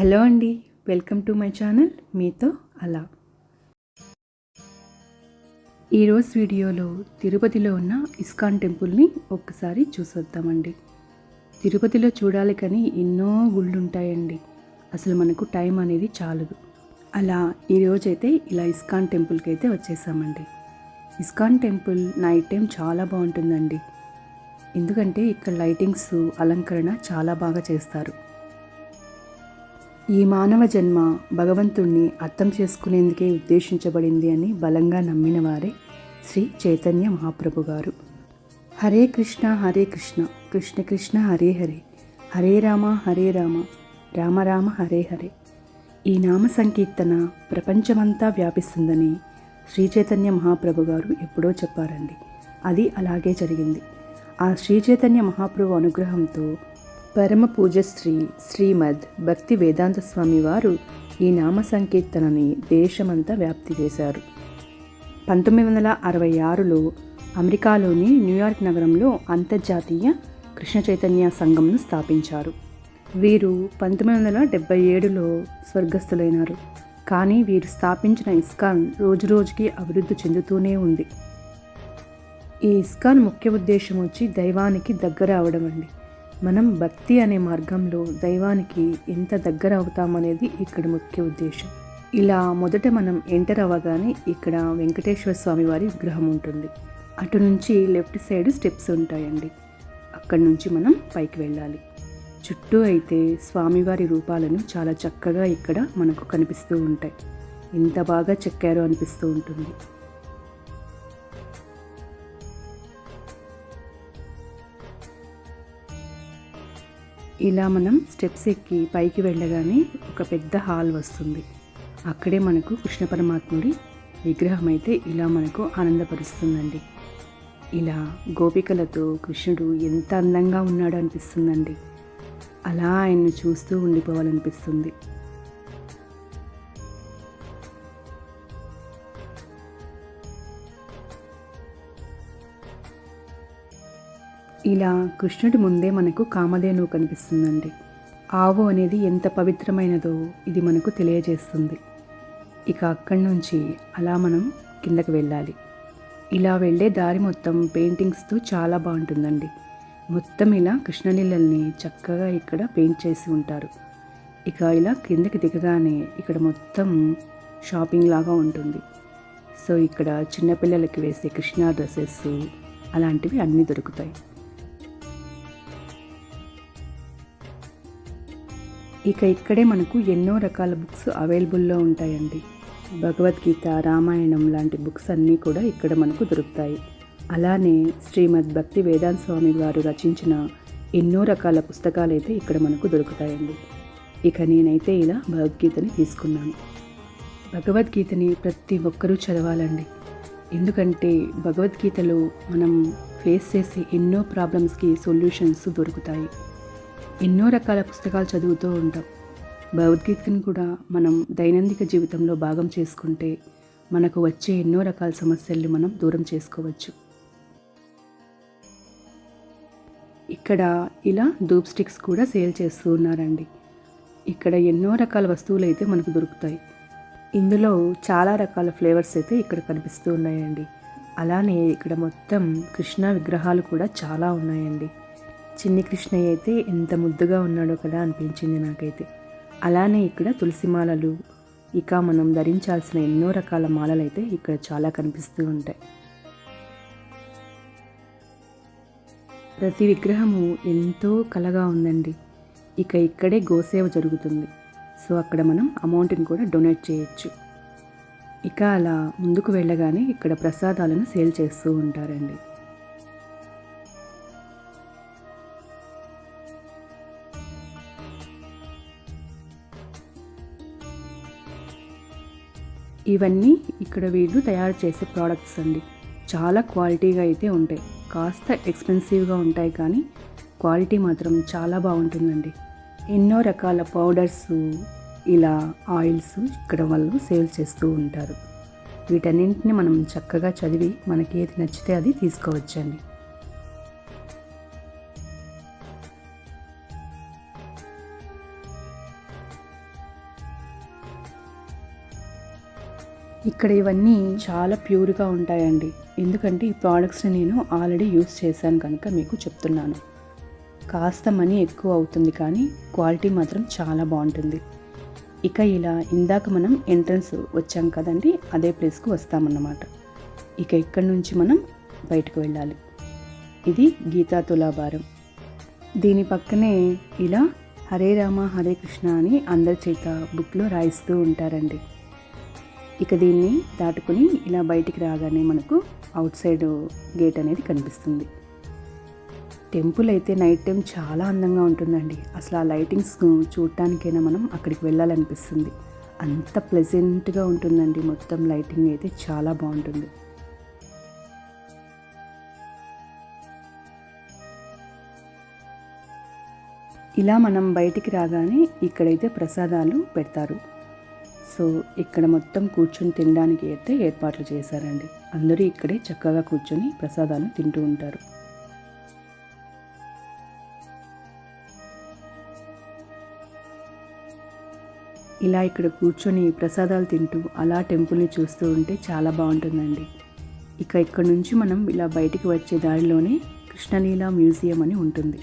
Hello అండి welcome to my channel మీతో అలా. ఈరోజు వీడియోలో తిరుపతిలో ఉన్న ఇస్కాన్ టెంపుల్ని ఒక్కసారి చూసొద్దామండి. తిరుపతిలో చూడాలి కానీ ఎన్నో గుళ్ళు ఉంటాయండి అసలు మనకు టైం అనేది చాలదు. అలా ఈరోజైతే ఇలా ఇస్కాన్ టెంపుల్కి అయితే వచ్చేసామండి. ఇస్కాన్ టెంపుల్ నైట్ టైం చాలా బాగుంటుందండి. ఎందుకంటే ఇక్కడ లైటింగ్స్ అలంకరణ చాలా బాగా చేస్తారు. ఈ మానవ జన్మ భగవంతుణ్ణి అర్థం చేసుకునేందుకే ఉద్దేశించబడింది అని బలంగా నమ్మిన వారే శ్రీ చైతన్య మహాప్రభు గారు. హరే కృష్ణ హరే కృష్ణ కృష్ణ కృష్ణ హరే హరే హరే రామ హరే రామ రామ రామ హరే హరే. ఈ నామ సంకీర్తన ప్రపంచమంతా వ్యాపిస్తుందని శ్రీ చైతన్య మహాప్రభు గారు ఎప్పుడో చెప్పారండి. అది అలాగే జరిగింది. ఆ శ్రీ చైతన్య మహాప్రభు అనుగ్రహంతో పరమ పూజశ్రీ శ్రీమద్ భక్తి వేదాంత స్వామి వారు ఈ నామ సంకీర్తనని దేశమంతా వ్యాప్తి చేశారు. పంతొమ్మిది వందల అరవై ఆరులో అమెరికాలోని న్యూయార్క్ నగరంలో అంతర్జాతీయ కృష్ణ చైతన్య సంఘంను స్థాపించారు. వీరు పంతొమ్మిది వందల డెబ్బై ఏడులో స్వర్గస్థులైనారు. కానీ వీరు స్థాపించిన ఇస్కాన్ రోజురోజుకి అభివృద్ధి చెందుతూనే ఉంది. ఈ ఇస్కాన్ ముఖ్య ఉద్దేశం వచ్చి దైవానికి దగ్గర అవడం అండి. మనం భక్తి అనే మార్గంలో దైవానికి ఎంత దగ్గర అవుతామనేది ఇక్కడ ముఖ్య ఉద్దేశం. ఇలా మొదట మనం ఎంటర్ అవ్వగానే ఇక్కడ వెంకటేశ్వర స్వామి వారి విగ్రహం ఉంటుంది. అటు నుంచి లెఫ్ట్ సైడ్ స్టెప్స్ ఉంటాయండి. అక్కడి నుంచి మనం పైకి వెళ్ళాలి. చుట్టూ అయితే స్వామివారి రూపాలను చాలా చక్కగా ఇక్కడ మనకు కనిపిస్తూ ఉంటాయి. ఎంత బాగా చెక్కారో అనిపిస్తూ ఉంటుంది. ఇలా మనం స్టెప్స్ ఎక్కి పైకి వెళ్ళగానే ఒక పెద్ద హాల్ వస్తుంది. అక్కడే మనకు కృష్ణ పరమాత్ముడి విగ్రహం అయితే ఇలా మనకు ఆనందపరుస్తుందండి. ఇలా గోపికలతో కృష్ణుడు ఎంత అందంగా ఉన్నాడో అనిపిస్తుందండి అలా ఆయన్ను చూస్తూ ఉండిపోవాలనిపిస్తుంది. ఇలా కృష్ణుడి ముందే మనకు కామధేనువు కనిపిస్తుందండి. ఆవు అనేది ఎంత పవిత్రమైనదో ఇది మనకు తెలియజేస్తుంది. ఇక అక్కడి నుంచి అలా మనం కిందకి వెళ్ళాలి. ఇలా వెళ్ళే దారి మొత్తం పెయింటింగ్స్తో చాలా బాగుంటుందండి. మొత్తం ఇలా కృష్ణలీలల్ని చక్కగా ఇక్కడ పెయింట్ చేసి ఉంటారు. ఇక ఇలా కిందకి దిగగానే ఇక్కడ మొత్తం షాపింగ్ లాగా ఉంటుంది. సో ఇక్కడ చిన్నపిల్లలకి వేసే కృష్ణ డ్రెస్సెస్ అలాంటివి అన్నీ దొరుకుతాయి. ఇక ఇక్కడే మనకు ఎన్నో రకాల బుక్స్ అవైలబుల్లో ఉంటాయండి. భగవద్గీత రామాయణం లాంటి బుక్స్ అన్నీ కూడా ఇక్కడ మనకు దొరుకుతాయి. అలానే శ్రీమద్ భక్తి వేదాంత స్వామి గారు రచించిన ఎన్నో రకాల పుస్తకాలు అయితే ఇక్కడ మనకు దొరుకుతాయండి. ఇక నేనైతే ఇలా భగవద్గీతని తీసుకున్నాను. భగవద్గీతని ప్రతి ఒక్కరూ చదవాలండి. ఎందుకంటే భగవద్గీతలో మనం ఫేస్ చేసే ఎన్నో ప్రాబ్లమ్స్కి సొల్యూషన్స్ దొరుకుతాయి. ఎన్నో రకాల పుస్తకాలు చదువుతూ ఉంటాం. భగవద్గీతను కూడా మనం దైనందిక జీవితంలో భాగం చేసుకుంటే మనకు వచ్చే ఎన్నో రకాల సమస్యల్ని మనం దూరం చేసుకోవచ్చు. ఇక్కడ ఇలా ధూప్ స్టిక్స్ కూడా సేల్ చేస్తూ ఉన్నారండి. ఇక్కడ ఎన్నో రకాల వస్తువులు అయితే మనకు దొరుకుతాయి. ఇందులో చాలా రకాల ఫ్లేవర్స్ అయితే ఇక్కడ కనిపిస్తూ ఉన్నాయండి. అలానే ఇక్కడ మొత్తం కృష్ణ విగ్రహాలు కూడా చాలా ఉన్నాయండి. చిన్ని కృష్ణయ్య అయితే ఎంత ముద్దుగా ఉన్నాడో కదా అనిపించింది నాకైతే. అలానే ఇక్కడ తులసి మాలలు ఇక మనం ధరించాల్సిన ఎన్నో రకాల మాలలు అయితే ఇక్కడ చాలా కనిపిస్తూ ఉంటాయి. ప్రతి విగ్రహము ఎంతో కలగా ఉందండి. ఇక ఇక్కడే గోసేవ జరుగుతుంది. సో అక్కడ మనం అమౌంట్ని కూడా డొనేట్ చేయొచ్చు. ఇక అలా ముందుకు వెళ్ళగానే ఇక్కడ ప్రసాదాలను సేల్ చేస్తూ ఉంటారండి. ఇవన్నీ ఇక్కడ వీళ్ళు తయారు చేసే ప్రోడక్ట్స్ అండి. చాలా క్వాలిటీగా అయితే ఉంటాయి. కాస్త ఎక్స్పెన్సివ్గా ఉంటాయి కానీ క్వాలిటీ మాత్రం చాలా బాగుంటుందండి. ఎన్నో రకాల పౌడర్స్ ఇలా ఆయిల్స్ ఇక్కడ వాళ్ళు సేల్ చేస్తూ ఉంటారు. వీటన్నింటిని మనం చక్కగా చదివి మనకి ఏది నచ్చితే అది తీసుకోవచ్చండి. ఇక్కడ ఇవన్నీ చాలా ప్యూర్గా ఉంటాయండి. ఎందుకంటే ఈ ప్రోడక్ట్స్ని నేను ఆల్రెడీ యూస్ చేశాను కనుక మీకు చెప్తున్నాను. కాస్త మనీ ఎక్కువ అవుతుంది కానీ క్వాలిటీ మాత్రం చాలా బాగుంటుంది. ఇక ఇలా ఇందాక మనం ఎంట్రన్స్ వచ్చాం కదండి అదే ప్లేస్కు వస్తామన్నమాట. ఇక ఇక్కడ నుంచి మనం బయటకు వెళ్ళాలి. ఇది గీతా తులాభారం. దీని పక్కనే ఇలా హరే రామ హరే కృష్ణ అని అందరి చేత బుక్లో రాయిస్తూ ఉంటారండి. ఇక దీన్ని దాటుకుని ఇలా బయటికి రాగానే మనకు అవుట్ సైడ్ గేట్ అనేది కనిపిస్తుంది. టెంపుల్ అయితే నైట్ టైం చాలా అందంగా ఉంటుందండి. అసలు ఆ లైటింగ్స్ చూడటానికైనా మనం అక్కడికి వెళ్ళాలనిపిస్తుంది. అంత ప్లెజెంట్గా ఉంటుందండి. మొత్తం లైటింగ్ అయితే చాలా బాగుంటుంది. ఇలా మనం బయటికి రాగానే ఇక్కడైతే ప్రసాదాలు పెడతారు. సో ఇక్కడ మొత్తం కూర్చొని తినడానికి అయితే ఏర్పాట్లు చేశారండి. అందరూ ఇక్కడే చక్కగా కూర్చొని ప్రసాదాన్ని తింటూ ఉంటారు. ఇలా ఇక్కడ కూర్చొని ప్రసాదాలు తింటూ అలా టెంపుల్ని చూస్తూ ఉంటే చాలా బాగుంటుందండి. ఇక ఇక్కడ నుంచి మనం ఇలా బయటికి వచ్చే దారిలోనే కృష్ణలీల మ్యూజియం అని ఉంటుంది.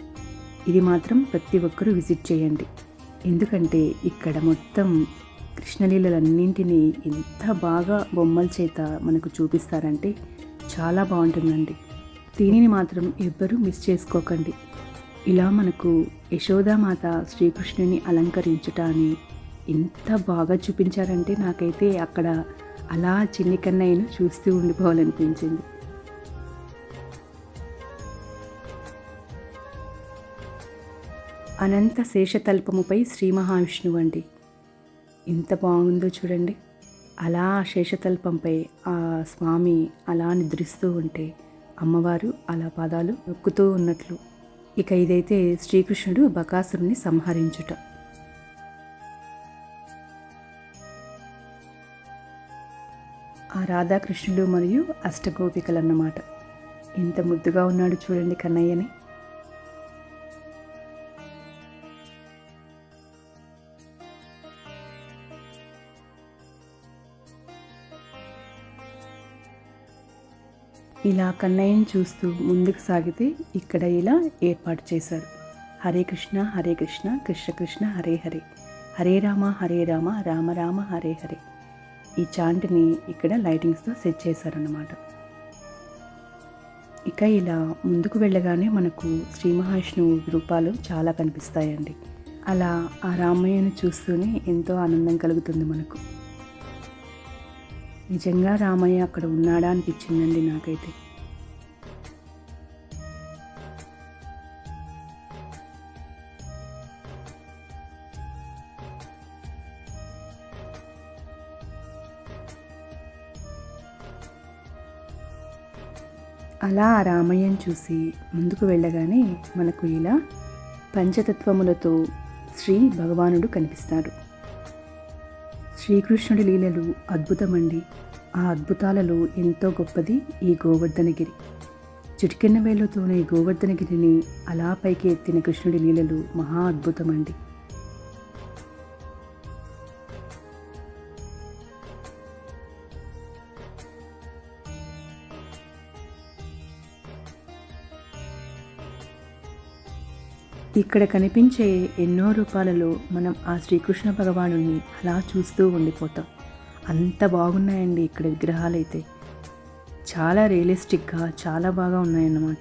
ఇది మాత్రం ప్రతి ఒక్కరూ విజిట్ చేయండి. ఎందుకంటే ఇక్కడ మొత్తం కృష్ణలీలలన్నింటినీ ఎంత బాగా బొమ్మల చేత మనకు చూపిస్తారంటే చాలా బాగుంటుందండి. దీనిని మాత్రం ఎవ్వరూ మిస్ చేసుకోకండి. ఇలా మనకు యశోదామాత శ్రీకృష్ణుని అలంకరించుటాన్ని ఎంత బాగా చూపించారంటే నాకైతే అక్కడ అలా చిన్ని కన్నయ్యను చూస్తూ ఉండిపోవాలనిపించింది. అనంత శేషతల్పముపై శ్రీ మహావిష్ణువు అండి ఎంత బాగుందో చూడండి. అలా శేషతల్పంపై ఆ స్వామి అలా నిద్రిస్తూ ఉంటే అమ్మవారు అలా పాదాలు నొక్కుతూ ఉన్నట్లు. ఇక ఇదైతే శ్రీకృష్ణుడు బకాసురుని సంహరించుట. ఆ రాధాకృష్ణుడు మరియు అష్టగోపికలు అన్నమాట ఇంత ముద్దుగా ఉన్నాడు చూడండి కన్నయ్యని. ఇలా కన్నయ్యను చూస్తూ ముందుకు సాగితే ఇక్కడ ఇలా ఏర్పాటు చేశారు. హరే కృష్ణ హరే కృష్ణ కృష్ణ కృష్ణ హరే హరే. హరే రామ హరే రామ రామ రామ హరే హరే. ఈ చాంట్ని ఇక్కడ లైటింగ్స్తో సెట్ చేశారన్నమాట. ఇక ఇలా ముందుకు వెళ్ళగానే మనకు శ్రీ మహావిష్ణువు రూపాలు చాలా కనిపిస్తాయండి. అలా ఆ రామయ్యను చూస్తూనే ఎంతో ఆనందం కలుగుతుంది మనకు. నిజంగా రామయ్య అక్కడ ఉన్నాడా అనిపించిందండి నాకైతే. అలా ఆ రామయ్యను చూసి ముందుకు వెళ్ళగానే మనకు ఇలా పంచతత్వములతో శ్రీ భగవానుడు కనిపిస్తాడు. శ్రీకృష్ణుడి లీలలు అద్భుతమండి. ఆ అద్భుతాలలో ఎంతో గొప్పది ఈ గోవర్ధనగిరి. చిటికెన్న వేలుతోనే గోవర్ధనగిరిని అలా పైకి ఎత్తిన కృష్ణుడి లీలలు మహా అద్భుతమండి. ఇక్కడ కనిపించే ఎన్నో రూపాలలో మనం ఆ శ్రీకృష్ణ భగవాను అలా చూస్తూ ఉండిపోతాం. అంత బాగున్నాయండి ఇక్కడ విగ్రహాలు అయితే చాలా రియలిస్టిక్గా చాలా బాగా ఉన్నాయన్నమాట.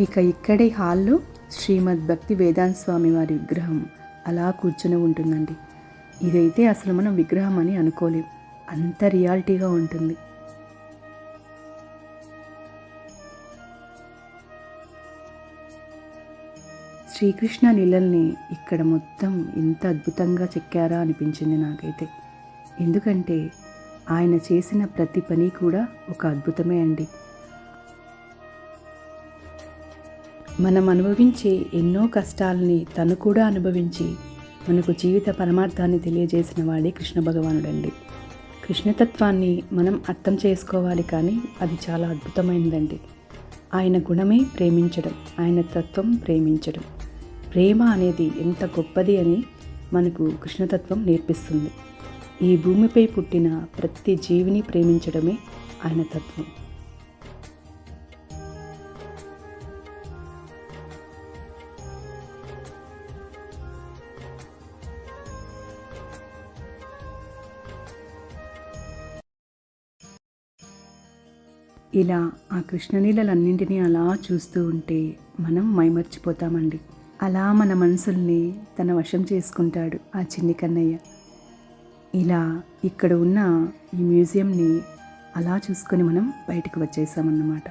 ఇక ఇక్కడే హాల్లో శ్రీమద్ భక్తి వేదాంత స్వామి వారి విగ్రహం అలా కూర్చొని ఉంటుందండి. ఇదైతే అసలు మనం విగ్రహం అని అనుకోలేం. అంత రియాలిటీగా ఉంటుంది. శ్రీకృష్ణ లీలల్ని ఇక్కడ మొత్తం ఎంత అద్భుతంగా చెక్కారా అనిపించింది నాకైతే. ఎందుకంటే ఆయన చేసిన ప్రతి పని కూడా ఒక అద్భుతమే అండి. మనం అనుభవించే ఎన్నో కష్టాలని తను కూడా అనుభవించి మనకు జీవిత పరమార్థాన్ని తెలియజేసిన వాడే కృష్ణ భగవానుడండి. కృష్ణతత్వాన్ని మనం అర్థం చేసుకోవాలి కానీ అది చాలా అద్భుతమైనదండి ఆయన గుణమే ప్రేమించడం ఆయన తత్వం ప్రేమించడం. ప్రేమ అనేది ఎంత గొప్పది అని మనకు కృష్ణతత్వం నేర్పిస్తుంది. ఈ భూమిపై పుట్టిన ప్రతి జీవిని ప్రేమించడమే ఆయన తత్వం. ఇలా ఆ కృష్ణలీలలన్నింటినీ అలా చూస్తూ ఉంటే మనం మైమర్చిపోతామండి. అలా మన మనసుల్ని తన వశం చేసుకుంటాడు ఆ చిన్ని కన్నయ్య. ఇలా ఇక్కడ ఉన్న ఈ మ్యూజియంని అలా చూసుకొని మనం బయటకు వచ్చేసామన్నమాట.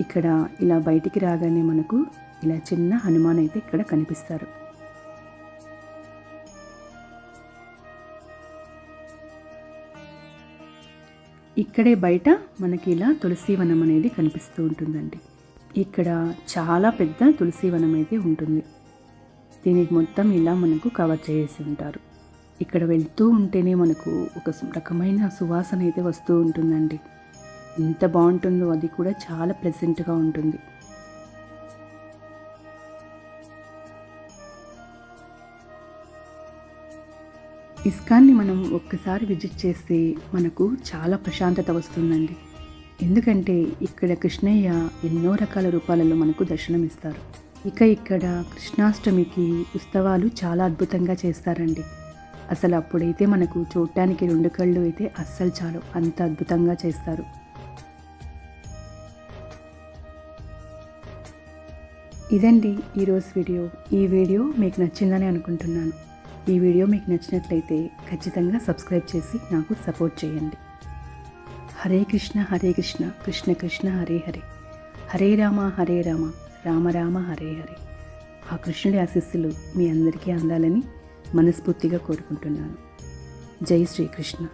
ఇక్కడ ఇలా బయటికి రాగానే మనకు ఇలా చిన్న హనుమాన్ అయితే ఇక్కడ కనిపిస్తారు. ఇక్కడే బయట మనకి ఇలా తులసీవనం అనేది కనిపిస్తూ ఉంటుందండి. ఇక్కడ చాలా పెద్ద తులసివనం అయితే ఉంటుంది. దీనికి మొత్తం ఇలా మనకు కవర్ చేసి ఉంటారు. ఇక్కడ వెళ్తూ ఉంటేనే మనకు ఒక రకమైన సువాసన అయితే వస్తూ ఉంటుందండి. ఎంత బాగుంటుందో అది కూడా చాలా ప్లెజెంట్గా ఉంటుంది. ఇస్కాన్ని మనం ఒక్కసారి విజిట్ చేస్తే మనకు చాలా ప్రశాంతత వస్తుందండి. ఎందుకంటే ఇక్కడ కృష్ణయ్య ఎన్నో రకాల రూపాలలో మనకు దర్శనమిస్తారు. ఇక ఇక్కడ కృష్ణాష్టమికి ఉత్సవాలు చాలా అద్భుతంగా చేస్తారండి. అసలు అప్పుడైతే మనకు చూడటానికి రెండు కళ్ళు అయితే అస్సలు చాలు అంత అద్భుతంగా చేస్తారు. ఇదండి ఈరోజు వీడియో. ఈ వీడియో మీకు నచ్చిందని అనుకుంటున్నాను. ఈ వీడియో మీకు నచ్చినట్లయితే ఖచ్చితంగా సబ్స్క్రైబ్ చేసి నాకు సపోర్ట్ చేయండి. హరే కృష్ణ హరే కృష్ణ కృష్ణ కృష్ణ హరే హరే. హరే రామ హరే రామ రామ రామ హరే హరే. ఆ కృష్ణుడి ఆశీస్సులు మీ అందరికీ అందాలని మనస్ఫూర్తిగా కోరుకుంటున్నాను. జై శ్రీకృష్ణ.